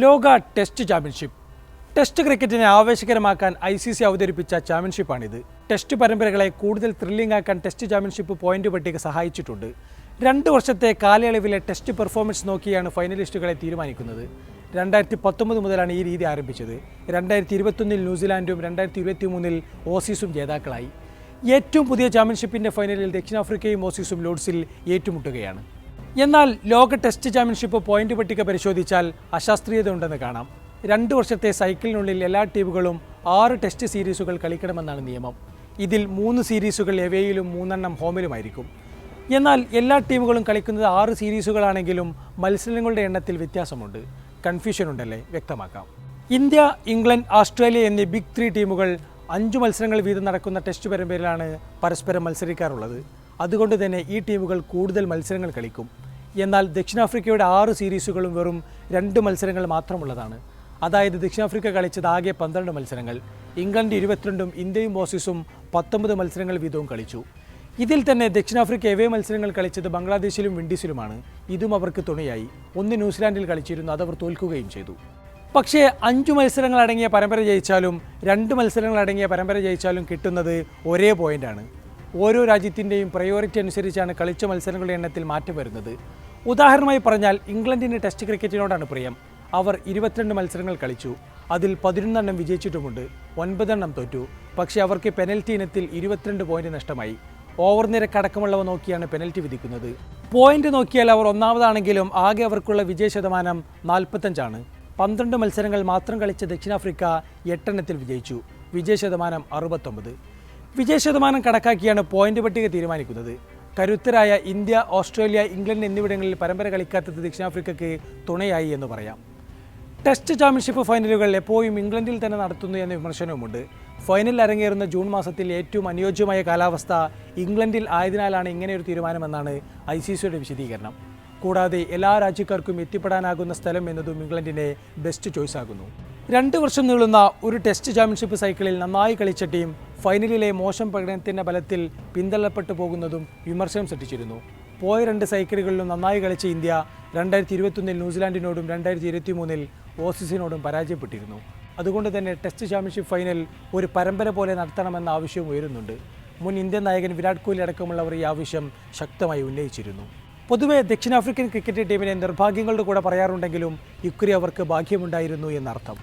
ലോക test championship. Test ക്രിക്കറ്റിനെ ആവേശകരമാക്കാൻ I C C അവതരിപ്പിച്ച ചാമ്പ്യൻഷിപ്പാണിത്. ടെസ്റ്റ് പരമ്പരകളെ കൂടുതൽ ത്രില്ലിംഗ് ആക്കാൻ ടെസ്റ്റ് ചാമ്പ്യൻഷിപ്പ് പോയിന്റ് പട്ടിക സഹായിച്ചിട്ടുണ്ട്. രണ്ട് വർഷത്തെ കാലയളവിലെ ടെസ്റ്റ് പെർഫോമൻസ് നോക്കിയാണ് ഫൈനലിസ്റ്റുകളെ തീരുമാനിക്കുന്നത്. രണ്ടായിരത്തി പത്തൊമ്പത് മുതലാണ് ഈ രീതി ആരംഭിച്ചത്. രണ്ടായിരത്തി ഇരുപത്തൊന്നിൽ ന്യൂസിലാൻഡും രണ്ടായിരത്തി ഇരുപത്തി മൂന്നിൽ ഓസീസും ജേതാക്കളായി. ഏറ്റവും പുതിയ ചാമ്പ്യൻഷിപ്പിന്റെ ഫൈനലിൽ ദക്ഷിണാഫ്രിക്കയും ഓസീസും ലോഡ്സിൽ ഏറ്റുമുട്ടുകയാണ്. എന്നാൽ ലോക ടെസ്റ്റ് ചാമ്പ്യൻഷിപ്പ് പോയിന്റ് പട്ടിക പരിശോധിച്ചാൽ അശാസ്ത്രീയത ഉണ്ടെന്ന് കാണാം. രണ്ട് വർഷത്തെ സൈക്കിളിനുള്ളിൽ എല്ലാ ടീമുകളും ആറ് ടെസ്റ്റ് സീരീസുകൾ കളിക്കണമെന്നാണ് നിയമം. ഇതിൽ മൂന്ന് സീരീസുകൾ എവേയിലും മൂന്നെണ്ണം ഹോമിലുമായിരിക്കും. എന്നാൽ എല്ലാ ടീമുകളും കളിക്കുന്നത് ആറ് സീരീസുകളാണെങ്കിലും മത്സരങ്ങളുടെ എണ്ണത്തിൽ വ്യത്യാസമുണ്ട്. കൺഫ്യൂഷൻ ഉണ്ടല്ലേ വ്യക്തമാക്കാം. ഇന്ത്യ ഇംഗ്ലണ്ട് ഓസ്ട്രേലിയ എന്നീ ബിഗ് ത്രീ ടീമുകൾ അഞ്ചു മത്സരങ്ങൾ വീതം നടക്കുന്ന ടെസ്റ്റ് പരമ്പരയിലാണ് പരസ്പരം മത്സരിക്കാറുള്ളത്. അതുകൊണ്ട് തന്നെ ഈ ടീമുകൾ കൂടുതൽ മത്സരങ്ങൾ കളിക്കും. എന്നാൽ ദക്ഷിണാഫ്രിക്കയുടെ ആറ് സീരീസുകളും വെറും രണ്ട് മത്സരങ്ങൾ മാത്രമുള്ളതാണ്. അതായത് ദക്ഷിണാഫ്രിക്ക കളിച്ചത് ആകെ പന്ത്രണ്ട് മത്സരങ്ങൾ. ഇംഗ്ലണ്ട് ഇരുപത്തിരണ്ടും ഇന്ത്യയും ഓസീസും പത്തൊമ്പത് മത്സരങ്ങൾ വീതവും കളിച്ചു. ഇതിൽ തന്നെ ദക്ഷിണാഫ്രിക്ക എവേ മത്സരങ്ങൾ കളിച്ചത് ബംഗ്ലാദേശിലും വിൻഡീസിലുമാണ്. ഇതും അവർക്ക് തുണയായി. ഒന്ന് ന്യൂസിലാൻഡിൽ കളിച്ചിരുന്നു അതവർ തോൽക്കുകയും ചെയ്തു. പക്ഷേ അഞ്ചു മത്സരങ്ങൾ അടങ്ങിയ പരമ്പര ജയിച്ചാലും രണ്ട് മത്സരങ്ങൾ അടങ്ങിയ പരമ്പര ജയിച്ചാലും കിട്ടുന്നത് ഒരേ പോയിന്റാണ് ഓരോ രാജ്യത്തിന്റെയും പ്രയോറിറ്റി അനുസരിച്ചാണ് കളിച്ച മത്സരങ്ങളുടെ എണ്ണത്തിൽ മാറ്റം വരുന്നത്. ഉദാഹരണമായി പറഞ്ഞാൽ ഇംഗ്ലണ്ടിന് ടെസ്റ്റ് ക്രിക്കറ്റിനോടാണ് പ്രിയം. അവർ ഇരുപത്തിരണ്ട് മത്സരങ്ങൾ കളിച്ചു. അതിൽ പതിനൊന്നെണ്ണം വിജയിച്ചിട്ടുമുണ്ട്. ഒൻപതെണ്ണം തോറ്റു. പക്ഷേ അവർക്ക് പെനൽറ്റി ഇനത്തിൽ ഇരുപത്തിരണ്ട് പോയിന്റ് നഷ്ടമായി. ഓവർ നിരക്കടക്കമുള്ളവ നോക്കിയാണ് പെനൽറ്റി വിധിക്കുന്നത്. പോയിന്റ് നോക്കിയാൽ അവർ ഒന്നാമതാണെങ്കിലും ആകെ അവർക്കുള്ള വിജയ ശതമാനം നാൽപ്പത്തഞ്ചാണ്. പന്ത്രണ്ട് മത്സരങ്ങൾ മാത്രം കളിച്ച ദക്ഷിണാഫ്രിക്ക എട്ടെണ്ണത്തിൽ വിജയിച്ചു. വിജയ ശതമാനം അറുപത്തൊമ്പത്. വിജയ ശതമാനം കണക്കാക്കിയാണ് പോയിന്റ് പട്ടിക തീരുമാനിക്കുന്നത്. കരുത്തരായ ഇന്ത്യ ഓസ്ട്രേലിയ ഇംഗ്ലണ്ട് എന്നിവിടങ്ങളിൽ പരമ്പര കളിക്കാത്തത് ദക്ഷിണാഫ്രിക്കയ്ക്ക് തുണയായി എന്ന് പറയാം. ടെസ്റ്റ് ചാമ്പ്യൻഷിപ്പ് ഫൈനലുകൾ എപ്പോഴും ഇംഗ്ലണ്ടിൽ തന്നെ നടത്തുന്നു എന്ന വിമർശനവുമുണ്ട്. ഫൈനൽ അരങ്ങേറുന്ന ജൂൺ മാസത്തിൽ ഏറ്റവും അനുയോജ്യമായ കാലാവസ്ഥ ഇംഗ്ലണ്ടിൽ ആയതിനാലാണ് ഇങ്ങനെയൊരു തീരുമാനമെന്നാണ് ഐ സി സിയുടെ വിശദീകരണം. കൂടാതെ എല്ലാ രാജ്യക്കാർക്കും എത്തിപ്പെടാനാകുന്ന സ്ഥലം എന്നതും ഇംഗ്ലണ്ടിനെ ബെസ്റ്റ് ചോയ്സ് ആകുന്നു. രണ്ട് വർഷം നീളുന്ന ഒരു ടെസ്റ്റ് ചാമ്പ്യൻഷിപ്പ് സൈക്കിളിൽ നന്നായി കളിച്ച ടീം ഫൈനലിലെ മോശം പ്രകടനത്തിന്റെ ബലത്തിൽ പിന്തള്ളപ്പെട്ടു പോകുന്നതും വിമർശനം സൃഷ്ടിച്ചിരുന്നു. പോയ രണ്ട് സൈക്കിളുകളിലും നന്നായി കളിച്ച ഇന്ത്യ രണ്ടായിരത്തി ഇരുപത്തൊന്നിൽ ന്യൂസിലാൻഡിനോടും രണ്ടായിരത്തി ഇരുപത്തി മൂന്നിൽ ഓസീസിനോടും പരാജയപ്പെട്ടിരുന്നു. അതുകൊണ്ട് തന്നെ ടെസ്റ്റ് ചാമ്പ്യൻഷിപ്പ് ഫൈനൽ ഒരു പരമ്പര പോലെ നടത്തണമെന്ന ആവശ്യം ഉയരുന്നുണ്ട്. മുൻ ഇന്ത്യൻ നായകൻ വിരാട് കോഹ്ലി അടക്കമുള്ളവർ ഈ ആവശ്യം ശക്തമായി ഉന്നയിച്ചിരുന്നു. പൊതുവെ ദക്ഷിണാഫ്രിക്കൻ ക്രിക്കറ്റ് ടീമിനെ നിർഭാഗ്യങ്ങളുടെ കൂടെ പറയാറുണ്ടെങ്കിലും ഇക്കുറി അവർക്ക് ഭാഗ്യമുണ്ടായിരുന്നു എന്നർത്ഥം.